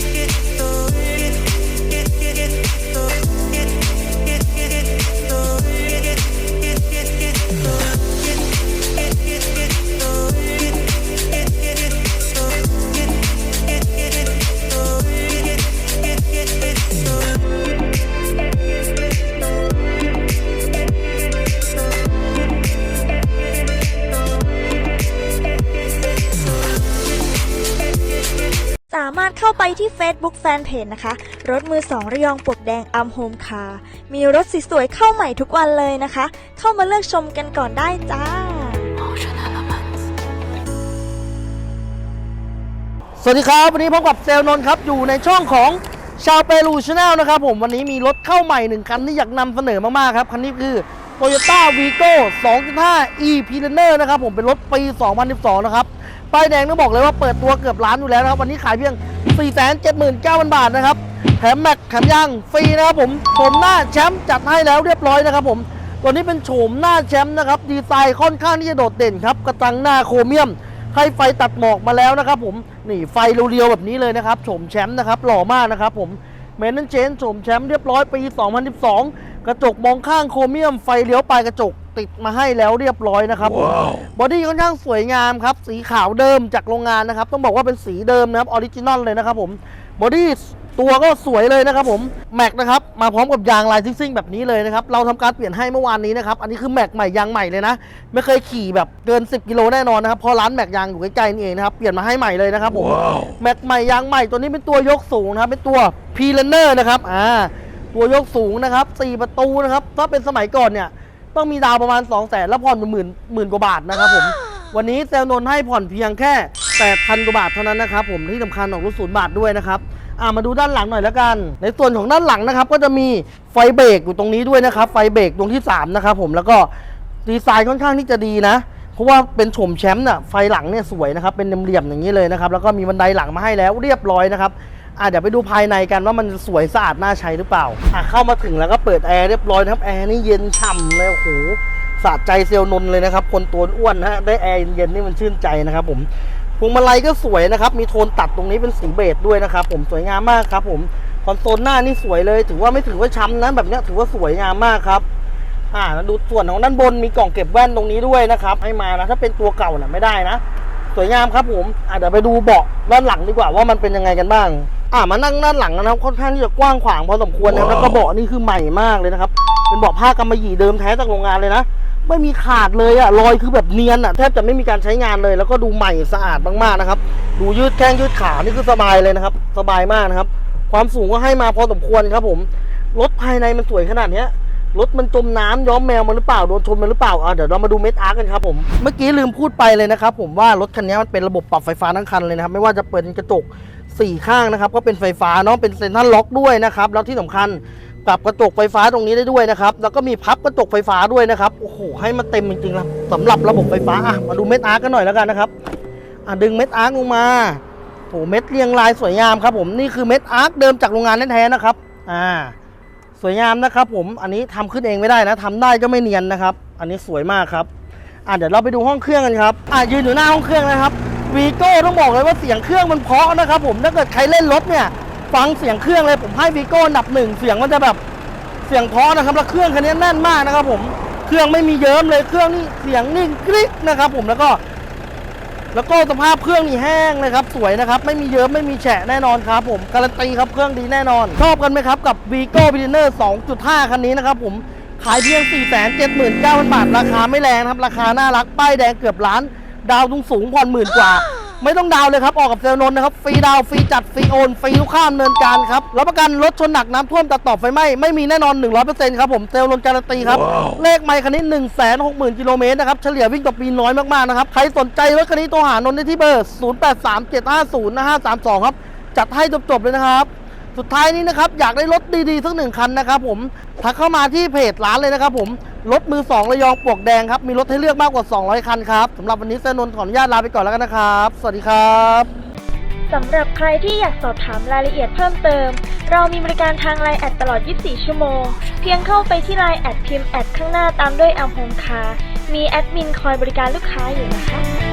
สามารถเข้าไปที่ Facebook Fanpage นะคะ รถมือสองระยองปลวกแดงอัมโฮมคาร์มีรถสสวยๆเข้าใหม่ทุกวันเลยนะคะ เข้ามาเลือกชมกันก่อนได้จ้า สวัสดีครับ วันนี้พบกับเซลลนนท์ครับ อยู่ในช่องของชาวเปรูชาแนลนะครับผมวันนี้มีรถเข้าใหม่หนึ่งคันที่อยากนำเสนอมากๆครับ คันนี้คือ Toyota Vigo 2.5 e p l a n e r นะครับผมเป็นรถปี 2012 นะครับ ป้ายแดงต้องบอกเลยว่าเปิดตัวเกือบล้านอยู่แล้วนะครับ วันนี้ขายเพียง 479,000 บาทนะครับ แถมแม็กแถมยางฟรีนะครับผมโฉมหน้าแชมป์จัดให้แล้วเรียบร้อยนะครับผมตัวนี้เป็นโฉมหน้าแชมป์นะครับดีไซน์ค่อนข้างที่จะโดดเด่นครับกระจังหน้าโครเมียมให้ไฟตัดหมอกมาแล้วนะครับผมนี่ไฟเรียวๆแบบนี้เลยนะครับโฉมแชมป์นะครับหล่อมากนะครับผมเมนนันเจนโฉมแชมป์เรียบร้อยปี 2012 กระจกมองข้างโครเมียมไฟเลี้ยวปลายกระจก ติดมาให้แล้วเรียบร้อยนะครับบอดี้ค่อนข้างสวยงามครับ สีขาวเดิมจากโรงงานนะครับ ต้องบอกว่าเป็นสีเดิมนะครับออริจินอลเลยนะครับผมบอดี้ตัวก็สวยเลยนะครับผมแม็กนะครับมาพร้อมกับยางลายซิ่งๆแบบนี้เลยนะครับเราทำการเปลี่ยนให้เมื่อวานนี้นะครับอันนี้คือแม็กใหม่ยางใหม่เลยนะ ไม่เคยขี่แบบเกิน 10 กิโลแน่นอนนะครับเพราะร้านแม็กยางอยู่ใกล้ๆนี่เองนะครับเปลี่ยนมาให้ใหม่เลยนะครับผมแม็กใหม่ยางใหม่ตัวนี้เป็นตัวยกสูงนะครับเป็นตัวพีเลนเนอร์นะครับอ่าตัวยกสูงนะครับ4ประตูนะครับถ้าเป็นสมัยก่อนเนี่ย ต้องมีดาวประมาณ 2 0 0แสนแล้วผ่อนหมื่นหมื่นกว่าบาทนะครับผมวันนี้เซลล์นนท์ให้ผ่อนเพียงแค่8,000กว่าบาทเท่านั้นนะครับผมที่สำคัญออกรถศูนย์บาทด้วยนะครับอ่ามาดูด้านหลังหน่อยแล้วกัน ในส่วนของด้านหลังนะครับ ก็จะมีไฟเบรกอยู่ตรงนี้ด้วยนะครับ ไฟเบรกตรงที่3นะครับผมแล้วก็ดีไซน์ค่อนข้างที่จะดีนะ เพราะว่าเป็นโฉมแชมป์น่ะไฟหลังเนี่ยสวยนะครับเป็นเหลี่ยมๆอย่างนี้เลยนะครับแล้วก็มีบันไดหลังมาให้แล้วเรียบร้อยนะครับ อะเดี๋ยวไปดูภายในกันว่ามันสวยสะอาดน่าใช้หรือเปล่าอะเข้ามาถึงแล้วก็เปิดแอร์เรียบร้อยนะครับแอร์นี่เย็นฉ่ำเลยโอ้โหสะใจเซลนน์เลยนะครับ คนตัวอ้วนนะฮะได้แอร์เย็นๆนี่มันชื่นใจนะครับ ผมพวงมาลัยก็สวยนะครับ มีโทนตัดตรงนี้เป็นสีเบจด้วยนะครับ ผมสวยงามมากครับ ผมคอนโซลหน้านี่สวยเลย ถือว่าไม่ถือว่าช้ำนะแบบนี้ถือว่าสวยงามมากครับอ่าแล้วดูส่วนของด้านบนมีกล่องเก็บแว่นตรงนี้ด้วยนะครับ ให้มานะถ้าเป็นตัวเก่าน่ะไม่ได้นะ สวยงามครับผมอ่าเดี๋ยวไปดูเบาะด้านหลังดีกว่าว่ามันเป็นยังไงกันบ้าง อ่ามานั่งด้านหลังนะครับค่อนข้างที่จะกว้างขวางพอสมควรนะครับแล้วก็เบาะนี่คือใหม่มากเลยนะครับ เป็นเบาะผ้ากำมะหยี่เดิมแท้จากโรงงานเลยนะไม่มีขาดเลยอะรอยคือแบบเนียนอะแทบจะไม่มีการใช้งานเลย แล้วก็ดูใหม่สะอาดมากๆนะครับ ดูยืดแข้งยืดขานี่คือสบายเลยนะครับ สบายมากนะครับ ความสูงก็ให้มาพอสมควรครับผมรถภายในมันสวยขนาดเนี้ยรถมันจมน้ำย้อมแมวมันหรือเปล่าโดนชนมันหรือเปล่าอะเดี๋ยวเรามาดูเม็ดอาร์กันครับผมเมื่อกี้ลืมพูดไปเลยนะครับผมว่ารถคันนี้มันเป็นระบบปรับไฟฟ้าทั้งคันเลยนะครับไม่ว่าจะเป็นกระจก สี่ข้างนะครับ ก็เป็นไฟฟ้าเนาะเป็นเซ็นทรัลล็อกด้วยนะครับแล้วที่สำคัญปรับกระจกไฟฟ้าตรงนี้ได้ด้วยนะครับ แล้วก็มีพับกระจกไฟฟ้าด้วยนะครับโอ้โหให้มันเต็มจริงๆครับสำหรับระบบไฟฟ้าอะมาดูเม็ดอาร์กันหน่อยแล้วกันนะครับอะดึงเม็ดอาร์ลงมาโอ้โหเม็ดเรียงรายสวยงามครับผมนี่คือเม็ดอาร์เดิมจากโรงงานแท้ๆนะครับอ่าสวยงามนะครับผมอันนี้ทำขึ้นเองไม่ได้นะทำได้ก็ไม่เนียนนะครับ อันนี้สวยมากครับอะเดี๋ยวเราไปดูห้องเครื่องกันครับอะยืนอยู่หน้าห้องเครื่องนะครับ วีโก้ต้องบอกเลยว่าเสียงเครื่องมันเพาะนะครับผมถ้าเกิดใครเล่นรถเนี่ย ฟังเสียงเครื่องเลยผมให้วีโก้อันดับหนึ่งเสียงมันจะแบบเสียงเพาะนะครับแล้วเครื่องคันนี้แน่นมากนะครับ ผมเครื่องไม่มีเยิ้มเลยเครื่องนี่เสียงนิ่งกริ๊กนะครับ ผมแล้วก็ แล้วก็สภาพเครื่องนี่แห้งเลยครับ สวยนะครับ ไม่มีเยิ้มไม่มีแฉะแน่นอนครับ ผมการันตีครับเครื่องดีแน่นอนชอบกันไหมครับกับ Vigo b i l l i n e r 2.5 คันนี้นะครับ ผมขายเพียง 479,000 บาท ราคาไม่แรงครับ ราคาน่ารัก ป้ายแดงเกือบล้าน ดาวสูงสูงผ่อนหมื่นกว่า ไม่ต้องดาวเลยครับ ออกกับเซลล์นนท์นะครับ ฟรีดาวฟรีจัด ฟรีโอน ฟรีทุกข้ามเนินการครับ รับประกันรถชนหนักน้ำท่วมตัดต่อไฟไหม้ ไม่มีแน่นอน 100%ครับผม เซลล์นนท์การันตีครับ เลขไมค์คันนี้ 1 6 0 0 0 0 กิโลเมตรนะครับ เฉลี่ยวิ่งต่อปีน้อยมากๆนะครับ ใครสนใจรถคันนี้โทรหานนท์ได้ที่เบอร์ 0837505532 ครับ จัดให้จบๆเลยนะครับสุดท้ายนี้นะครับอยากได้รถดีๆสักหนึ่งคันนะครับผมทักเข้ามาที่เพจร้านเลยนะครับผม รถมือ 2 ระยองปลวกแดงครับ มีรถให้เลือกมากกว่า 200 คันครับสำหรับวันนี้เซนนท์ขออนุญาตลาไปก่อนแล้วกันนะครับ สวัสดีครับสำหรับใครที่อยากสอบถามรายละเอียดเพิ่มเติม เรามีบริการทางไลน์แอดตลอด 24 ชั่วโมง เพียงเข้าไปที่ไลน์แอดพิมพ์แอดข้างหน้าตามด้วยอัมโฮมคามีแอดมินคอยบริการลูกค้าอยู่นะคะ